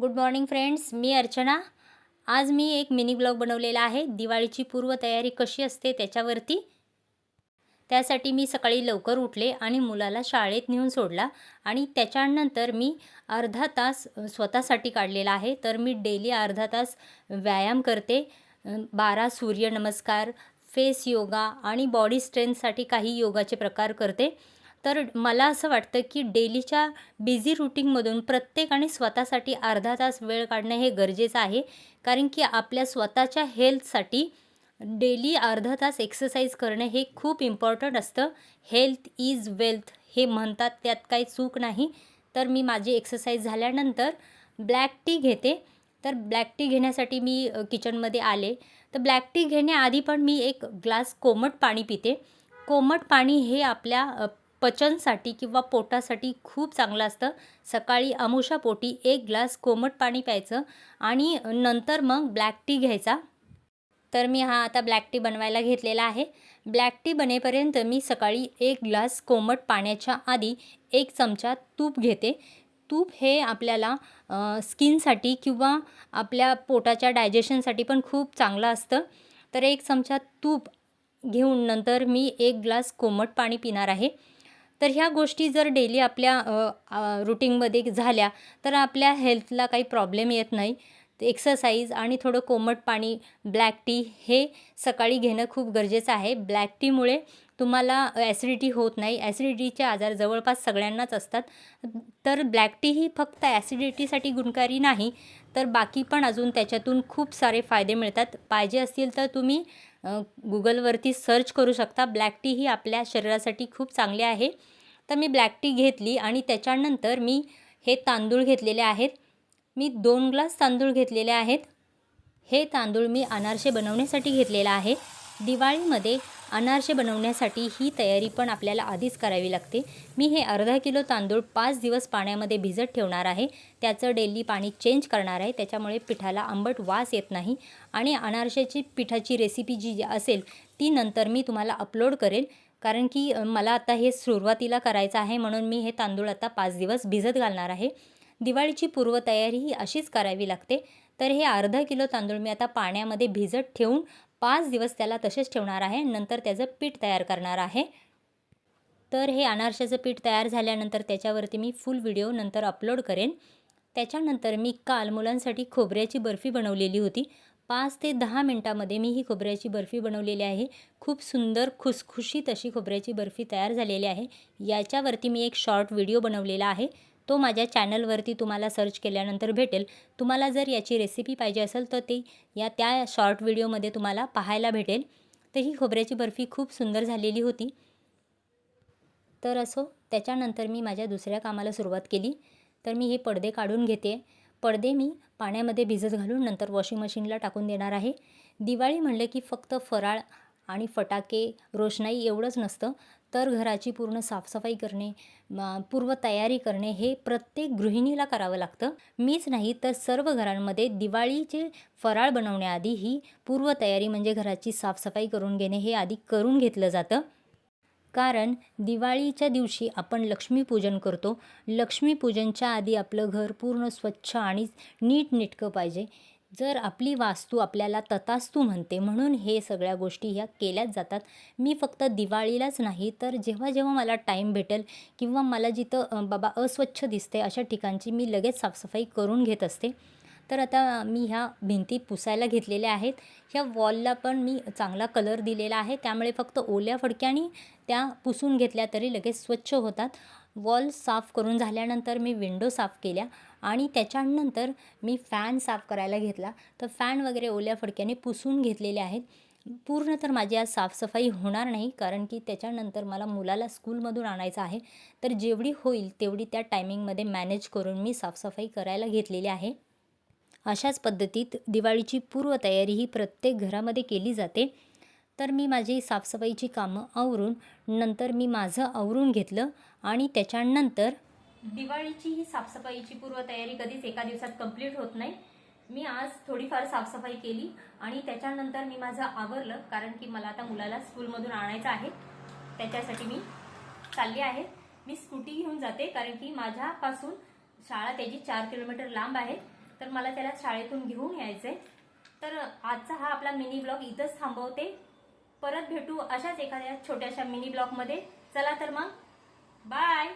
Good morning friends मी अर्चना. आज मी एक मिनी ब्लॉग बनवलेला आहे. दिवाळीची पूर्वतयारी कशी असते त्याच्यावरती. त्यासाठी मी सकाळी लवकर उठले आणि मुलाला शाळेत नेऊन सोडला आणि त्याच्यानंतर मी अर्धा तास स्वतःसाठी काढलेला आहे. तर मी डेली अर्धा तास व्यायाम करते. बारा सूर्यनमस्कार फेस योगा आणि बॉडी स्ट्रेंथसाठी काही योगाचे प्रकार करते. तर मला असं वाटतं की डेलीच्या बिझी रुटीनमधून प्रत्येकाने स्वतःसाठी अर्धा तास वेळ काढणं हे गरजेचं आहे. कारण की आपल्या स्वतःच्या हेल्थसाठी डेली अर्धा तास एक्सरसाइज करणं हे खूप इम्पॉर्टंट असतं. हेल्थ इज वेल्थ हे म्हणतात त्यात काही चूक नाही. तर मी माझी एक्सरसाइज झाल्यानंतर ब्लॅक टी घेते. तर ब्लॅक टी घेण्यासाठी मी किचनमध्ये आले. तर ब्लॅक टी घेण्याआधी पण मी एक ग्लास कोमट पाणी पिते. कोमट पाणी हे आपल्या पचनसाठी किंवा पोटासाठी खूप चांगलं असतं. सकाळी अमुषापोटी एक ग्लास कोमट पाणी प्यायचं आणि नंतर मग ब्लॅक टी घ्यायचा. तर मी हा आता ब्लॅक टी बनवायला घेतलेला आहे. ब्लॅक टी बनेपर्यंत मी सकाळी एक ग्लास कोमट पाण्याच्या आधी एक चमचा तूप घेते. तूप हे आपल्याला स्किनसाठी किंवा आपल्या पोटाच्या डायजेशनसाठी पण खूप चांगलं असतं. तर एक चमचा तूप घेऊन नंतर मी एक ग्लास कोमट पाणी पिणार आहे. तर ह्या गोष्टी जर डेली आपल्या रुटीनमध्ये झाल्या तर आपल्या हेल्थला काही प्रॉब्लेम येत नाही. एक्सरसाइज आणि थोडं कोमट पाणी ब्लॅक टी हे सकाळी घेणं खूप गरजेचं आहे. ब्लॅक टीमुळे तुम्हाला ॲसिडिटी होत नाही. ॲसिडिटीचे आजार जवळपास सगळ्यांनाच असतात. तर ब्लॅक टी ही फक्त ॲसिडिटीसाठी गुणकारी नाही तर बाकी पण अजून त्याच्यातून खूप सारे फायदे मिळतात. पाहिजे असतील तर तुम्ही गुगलवरती सर्च करू शकता. ब्लॅक टी ही आपल्या शरीरासाठी खूप चांगली आहे. तर मी ब्लॅक टी घेतली आणि त्याच्यानंतर मी हे तांदूळ घेतलेले आहेत. मी दोन ग्लास तांदूळ घेतलेले आहेत. हे तांदूळ मी अनारसे बनवण्यासाठी घेतलेला आहे. दिवाळीमध्ये अनारसे बनवण्यासाठी ही तयारी पण आपल्याला आधीच करावी लागते. मी हे अर्धा किलो तांदूळ पाच दिवस पाण्यामध्ये भिजत ठेवणार आहे. त्याचं डेली पाणी चेंज करणार आहे. त्याच्यामुळे पिठाला आंबट वास येत नाही. आणि अनारशाची पिठाची रेसिपी जी जी असेल ती नंतर मी तुम्हाला अपलोड करेल. कारण की मला आता हे सुरुवातीला करायचं आहे म्हणून मी हे तांदूळ आता पाच दिवस भिजत घालणार आहे. दिवाळीची पूर्वतयारी ही अशीच करावी लागते. तर हे अर्धा किलो तांदूळ मी आता पाण्यामध्ये भिजत ठेवून पाच दिवस त्याला तसेच ठेवणार आहे. नंतर त्याचं पीठ तयार करणार आहे. तर हे अनारशाचं पीठ तयार झाल्यानंतर त्याच्यावरती मी फुल व्हिडिओ नंतर अपलोड करेन. त्याच्यानंतर मी काल मुलांसाठी खोबऱ्याची बर्फी बनवलेली होती. पाच ते दहा मिनटामध्ये मी ही खोबऱ्याची बर्फी बनवलेली आहे. खूप सुंदर खुसखुशीत अशी खोबऱ्याची बर्फी तयार झालेली आहे. याच्यावरती मी एक शॉर्ट व्हिडिओ बनवलेला आहे. तो माझ्या चॅनलवरती तुम्हाला सर्च केल्यानंतर भेटेल. तुम्हाला जर याची रेसिपी पाहिजे असेल तर ती या त्या शॉर्ट व्हिडिओमध्ये तुम्हाला पाहायला भेटेल. तर ही खोबऱ्याची बर्फी खूप सुंदर झालेली होती. तर असो त्याच्यानंतर मी माझ्या दुसऱ्या कामाला सुरुवात केली. तर मी हे पडदे काढून घेते. पडदे मी पाण्यामध्ये भिजत घालून नंतर वॉशिंग मशीनला टाकून देणार आहे. दिवाळी म्हणलं की फक्त फराळ आणि फटाके रोषणाई एवढंच नसतं. तर घराची पूर्ण साफसफाई करणे पूर्वतयारी करणे हे प्रत्येक गृहिणीला करावं लागतं. मीच नाही तर सर्व घरांमध्ये दिवाळीचे फराळ बनवण्याआधी ही पूर्वतयारी म्हणजे घराची साफसफाई करून घेणे हे आधी करून घेतलं जातं. कारण दिवाळीच्या दिवशी आपण लक्ष्मीपूजन करतो. लक्ष्मीपूजनच्या आधी आपलं घर पूर्ण स्वच्छ आणि नीटनेटकं पाहिजे. जर आपली वास्तू आपल्याला ततास्तू म्हणते म्हणून हे सगळ्या गोष्टी ह्या केल्याच जातात. मी फक्त दिवाळीलाच नाही तर जेव्हा जेव्हा मला टाईम भेटेल किंवा मला जिथं बाबा अस्वच्छ दिसते अशा ठिकाणची मी लगेच साफसफाई करून घेत असते. तर आता मी ह्या भिंती पुसायला घेतलेल्या आहेत. ह्या वॉलला पण मी चांगला कलर दिलेला आहे. त्यामुळे फक्त ओल्या फडक्याने त्या पुसून घेतल्या तरी लगेच स्वच्छ होतात. वॉल साफ करून झाल्यानंतर मी विंडो साफ केल्या. आणि त्याच्यानंतर मी फॅन साफ करायला घेतला. तर फॅन वगैरे ओल्या फडक्याने पुसून घेतलेले आहेत. पूर्ण तर माझी आज साफसफाई होणार नाही कारण की त्याच्यानंतर मला मुलाला स्कूलमधून आणायचं आहे. तर जेवढी होईल तेवढी त्या टायमिंगमध्ये मॅनेज करून मी साफसफाई करायला घेतलेली आहे. अशाच पद्धतीत दिवाळीची पूर्वतयारी ही प्रत्येक घरामध्ये केली जाते. तर मी माझी साफसफाईची कामं आवरून नंतर मी माझं आवरून घेतलं आणि त्याच्यानंतर दिवाळीची ही साफसफाईची पूर्वतयारी कधीच एका दिवसात कंप्लीट होत नाही. मी आज थोडीफार साफसफाई केली आणि त्याच्यानंतर मी माझं आवरलं कारण की मला आता मुलाला स्कूलमधून आणायचं आहे. त्याच्यासाठी मी चालली आहे. मी स्कूटी घेऊन जाते कारण की माझ्यापासून शाळा त्याची चार किलोमीटर लांब आहे. तर मला त्याला शाळेतून घेऊन यायचंय. तर आजचा हा आपला मिनी ब्लॉग इथंच थांबवते. परत भेटू अशाच एखाद्या छोट्याशा मिनी ब्लॉगमध्ये. चला तर मग. बाय!